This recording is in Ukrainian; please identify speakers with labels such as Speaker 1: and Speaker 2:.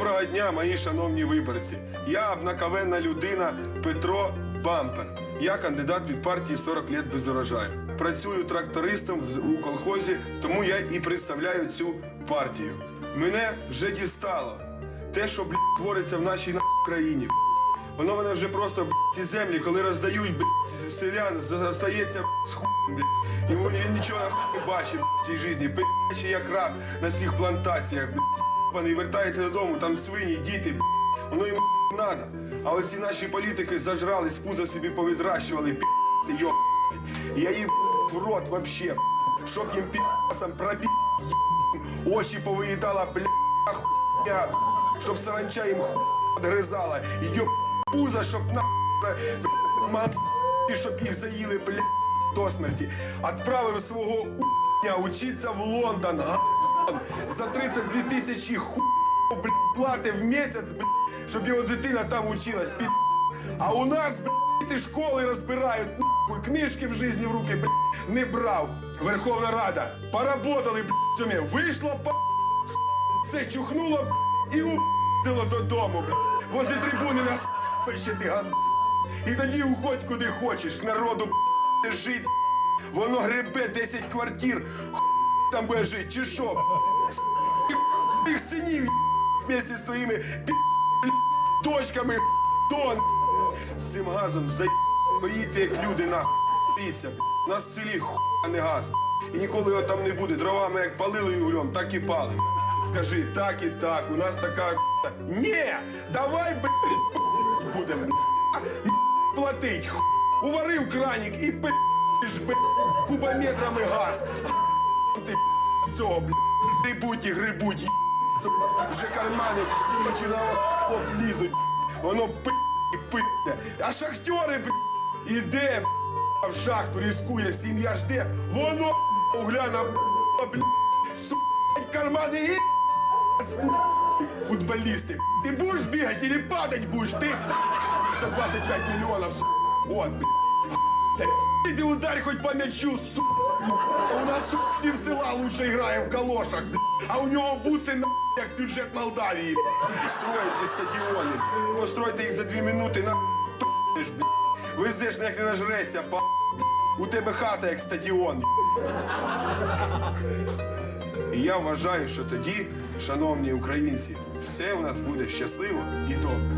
Speaker 1: Доброго дня, мої шановні виборці. Я обнаковенна людина Петро Бампер. Я кандидат від партії 40 лет без урожаю. Працюю трактористом у колхозі, тому я і представляю цю партію. Мене вже дістало. Те, що блядь, твориться в нашій на- країні. Воно мене вже просто блядь, ці землі, коли роздають блядь, селян, застається з хуєм, блядь. Йому він нічого нахуй не бачить в цій житті. Пи***ще як раб на цих плантаціях, блядь. С***аний, вертається додому, там свині, діти, блядь. воно йому надо. А оці наші політики зажрались, пузо собі повідращували, пі***ці, йо. блядь. Я їм в рот вообще, щоб їм пі***сам пробі... очі повиїдала, бля, хуйня, щоб саранча їм ху гризала. І йо пузо, щоб на мам, і щоб їх заїли, бля, до смерті. Отправив свого уня учиться в Лондон, га, за 32 тисячі ху плати в місяць, щоб його дитина там училась. Під... А у нас, бля, діти школи розбирають, нахуй, книжки в житті в руки, бля, не брав. Верховна Рада, поработали, бля, цьому. вийшло, по це чухнуло і упило додому. б. Возле трибуни нас ще ти ган. І тоді уходь куди хочеш. Народу б, жить. Воно гребе 10 квартир. Там буде жити, чи що? Їх синів вместе з своїми дочками дон. З цим газом за поїдьте, як люди нахуй. Ріться, нас в селі хуй, а не газ. І ніколи його там не буде. Дровами як палили углем, так і пали. Скажи, так і так, у нас така. Ні! Давай, б***ь, будем платить. Уварив краник і пи***ш, кубометрами газ. Ти б***ь, цього, б***ь, грибуть і грибуть. є***, це, б***ь, Вже кармани б***ь, починало оп лізуть. Воно пи і пи***е. А шахтери, б***ь, іде б***ь, в шахту, рискує, сім'я жде. Воно б***ь, угляна, б***ь, су***ь, кармани і футболисты. Ты будешь бегать или падать будешь? Ты за 25 миллионов, су***. Вот, блядь. Иди ударь хоть по мячу, су***. У нас су***, пів села лучше играє в калошах, а у нього буци на як бюджет Молдавії. Строїте стадіони. Постройте їх за дві минути на. Везеш, як не нажрешся, па. У тебе хата як стадіон. І я вважаю, що тоді, шановні українці, все у нас буде щасливо і добре.